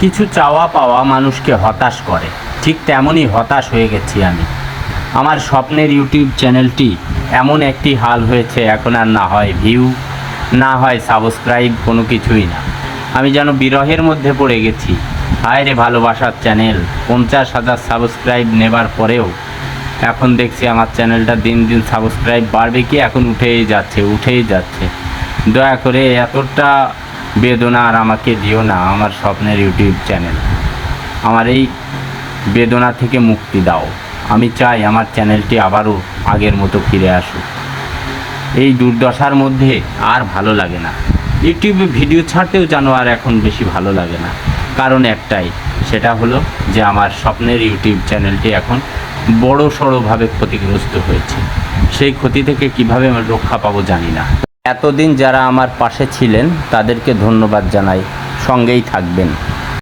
কিছু চাওয়া পাওয়া মানুষকে হতাশ করে। ঠিক তেমনই হতাশ হয়ে গেছি আমি। আমার স্বপ্নের ইউটিউব চ্যানেলটি এমন একটি হাল হয়েছে, এখন আর না হয় ভিউ, না হয় সাবস্ক্রাইব, কোনো কিছুই না। আমি যেন বিরহের মধ্যে পড়ে গেছি। হায় রে ভালোবাসার চ্যানেল, পঞ্চাশ হাজার সাবস্ক্রাইব নেবার পরেও এখন দেখছি আমার চ্যানেলটা দিন দিন সাবস্ক্রাইব বাড়বে কি, এখন উঠেই যাচ্ছে উঠেই যাচ্ছে। দয়া করে এতটা বেদনা আর আমাকে দিও না, আমার স্বপ্নের ইউটিউব চ্যানেল। আমার এই বেদনা থেকে মুক্তি দাও। আমি চাই আমার চ্যানেলটি আবারও আগের মতো ফিরে আসুক। এই দুর্দশার মধ্যে আর ভালো লাগে না। ইউটিউবে ভিডিও ছাড়তেও যেন আর এখন বেশি ভালো লাগে না। কারণ একটাই, সেটা হলো যে আমার স্বপ্নের ইউটিউব চ্যানেলটি এখন বড় সড়োভাবে ক্ষতিগ্রস্ত হয়েছে। সেই ক্ষতি থেকে কীভাবে রক্ষা পাবো জানি না। এতদিন যারা আমার পাশে ছিলেন তাদেরকে ধন্যবাদ জানাই। সঙ্গেই থাকবেন।